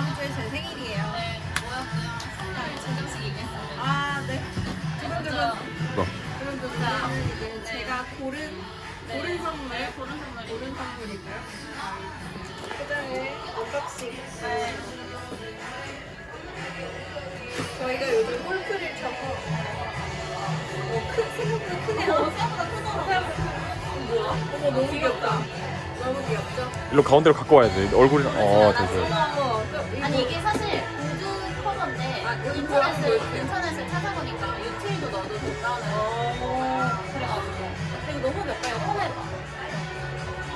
다음 주에 제 생일이에요. 네, 모였고요. 선물 증정식 있겠습니다. 아, 네. 두근두근. 뭐? 두근두근. 자, 이게 네. 제가 고른, 네. 고른 선물. 네, 고른 선물이 고른 선물일까요? 포장을 언박싱. 네. 저희가 요즘 골프를 쳐서 어, 큰, 생각보다 크네요. 생각보다 뭐야? 어머, 너무 귀엽다. 너무 귀엽죠? 일로 가운데로 갖고 와야 돼. 얼굴이 어 됐어요. 또 이거 아니 이게 사실 공주 커버인데 아, 인터넷을 인터넷을 찾아보니까 유틸도 넣어도 된다는 어. 그래가지고 그리고 너무 귀엽다 이거 꺼내봐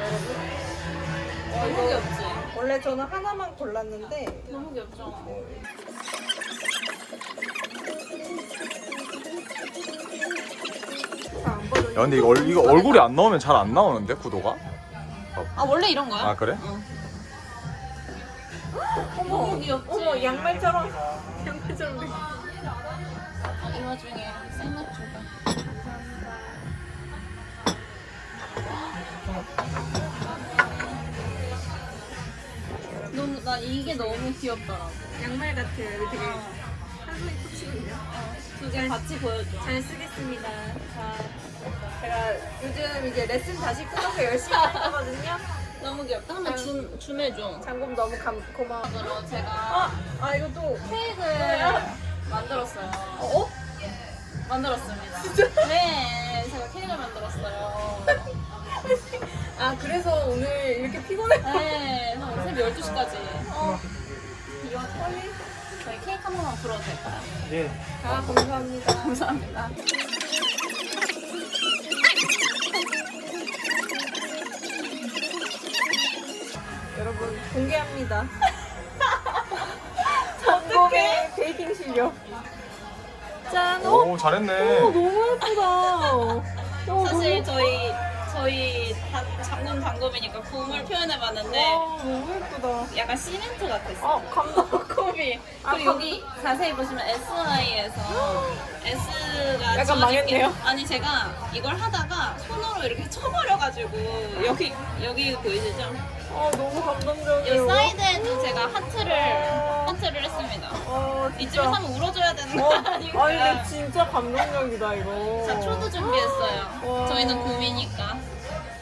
여러분. 너무 귀엽지 원래 저는 하나만 골랐는데 너무 귀엽죠 잘안 보여. 야 근데 이거, 얼, 이거 얼굴이 안 나오면 잘 안 나오는데 구도가? 아 원래 이런 거야? 아 그래? 너무 귀엽지 어머 양말처럼 양말처럼 돼. 이 와중에 생맥주가 너무 나 이게 너무 귀엽더라고 양말 같아요. 이거 되게 한 손에 꽂히거든요 두 개 같이 보여줘 잘 쓰겠습니다. 자, 제가 요즘 이제 레슨 다시 끊어서 열심히 할 거거든요. 너무 귀엽다 한번 줌, 줌해줘 장금 너무 감, 고마워. 그리고 제가 아, 아 이거 또 케이크를 만들었어요 어? 만들었습니다 네 제가 케이크를 만들었어요 아 그래서 오늘 이렇게 피곤해. 네한 새벽 12시까지 어. 이거 저희 케이크 한 번만 불어도 될까요? 예. 아 감사합니다. 감사합니다 여러분 공개합니다. 전공의 베이킹 실력. 짠. 어? 오 잘했네. 오, 너무 예쁘다. 어, 사실 너무, 저희 저희 다, 장군 단검이니까 곰을 표현해봤는데 와, 너무 예쁘다. 약간 시멘트 같았어 어, 감동. 곰이 아, 그리고 여기 자세히 보시면 SI에서 S가 약간 망했네요. 게- 아니 제가 이걸 하다가 손으로 이렇게 쳐버려가지고 여기 여기 보이시죠? 어, 너무 이 감동적이에요. 사이드에도 제가 하트를 하트를 했습니다. 어, 이쯤에 진짜. 하면 울어줘야 되는 어, 거 아니, 아닌가? 근데 진짜 감동적이다, 이거. 자 초도 준비했어요. 와. 저희는 곰이니까.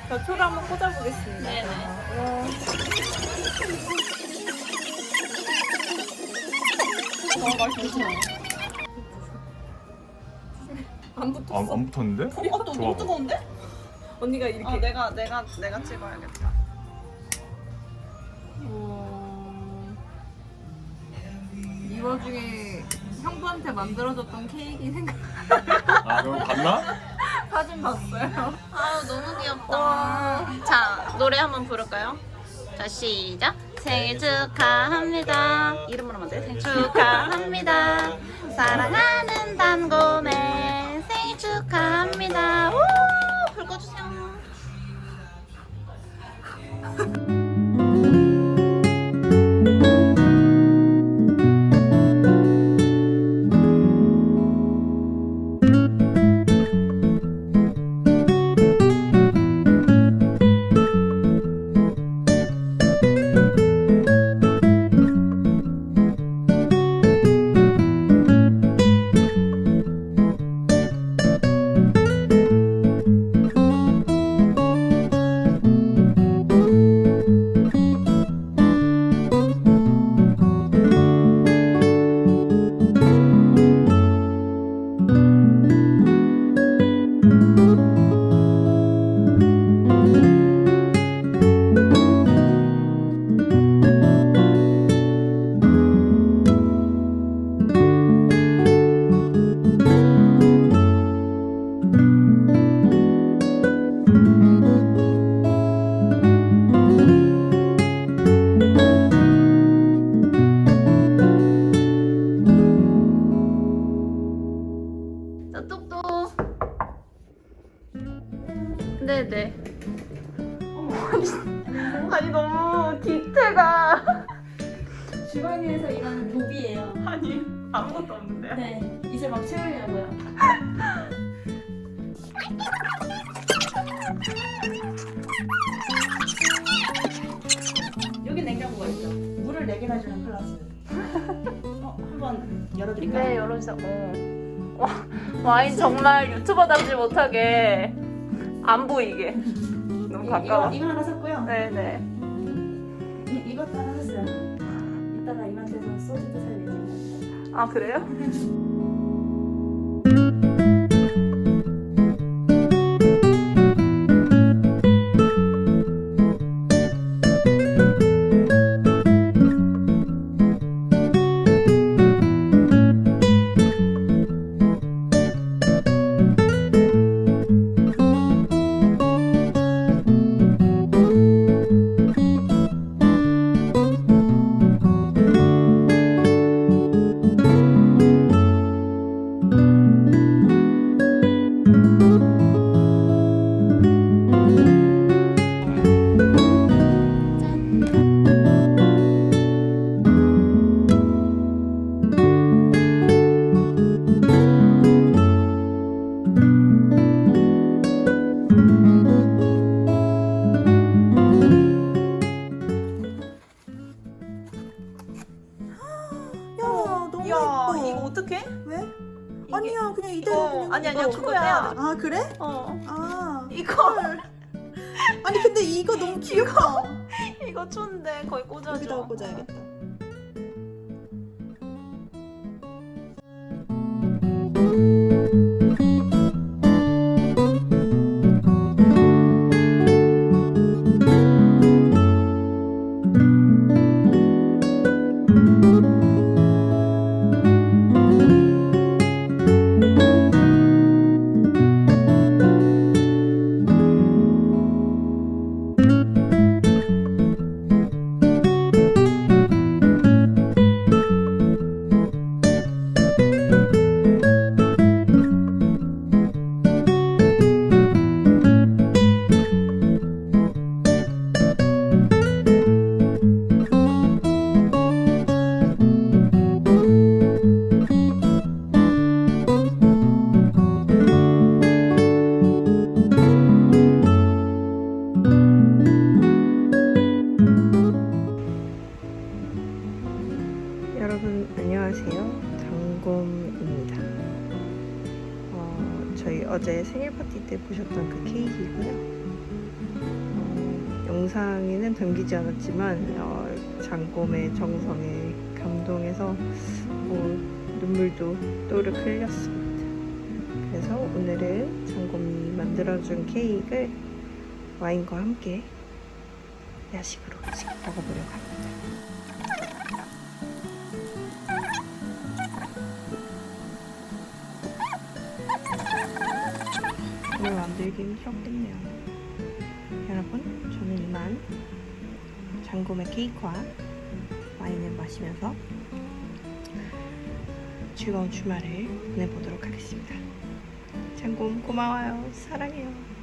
자, 초를 한번 꽂아보겠습니다. 네네. 와. 안 붙었어. 안, 안 붙었는데? 어, 또 좋아. 너무 뜨거운데? 언니가 이렇게. 아 내가 내가 내가 찍어야겠다. 이 와중에 형부한테 만들어줬던 케이크 생각 아 그럼 봤나? 사진 봤어요. 아우 너무 귀엽다. 와. 자 노래 한번 부를까요? 자 시작. 생일 축하합니다. 이름으로만 돼. 생일 축하합니다. 사랑하는 단곰의 생일 축하합니다. 우! 불 꺼주세요. 주방에서 일하는 노비예요. 아니 아무것도 없는데. 네, 이제 막 채우려고요. 여기 냉장고가 있죠. 물을 4개나 주는 클라스. 어, 한번 열어드릴까요? 네 열어주세요. 어. 와, 와인 정말 유튜버답지 못하게 안 보이게 너무 이- 가까워. 이거, 이거 하나 샀고요. 네네. 이, 이것도 하나 샀어요. 이따가 이마트에서 소주도 살 예정입니다. 아 그래요? 아니 근데 이거 너무 귀엽다. 이거 촌데 거의 꽂아줘. 여기다가 꽂아야겠다. 어제 생일 파티 때 보셨던 그 케이크이고요. 어, 영상에는 담기지 않았지만 어, 장곰의 정성에 감동해서 뭐, 눈물도 또르 흘렸습니다. 그래서 오늘은 장곰이 만들어준 케이크를 와인과 함께 야식으로 먹어보려고 합니다. 오늘 만들기 힘들었겠네요. 여러분, 저는 이만 장곰의 케이크와 와인을 마시면서 즐거운 주말을 보내보도록 하겠습니다. 장곰 고마워요. 사랑해요.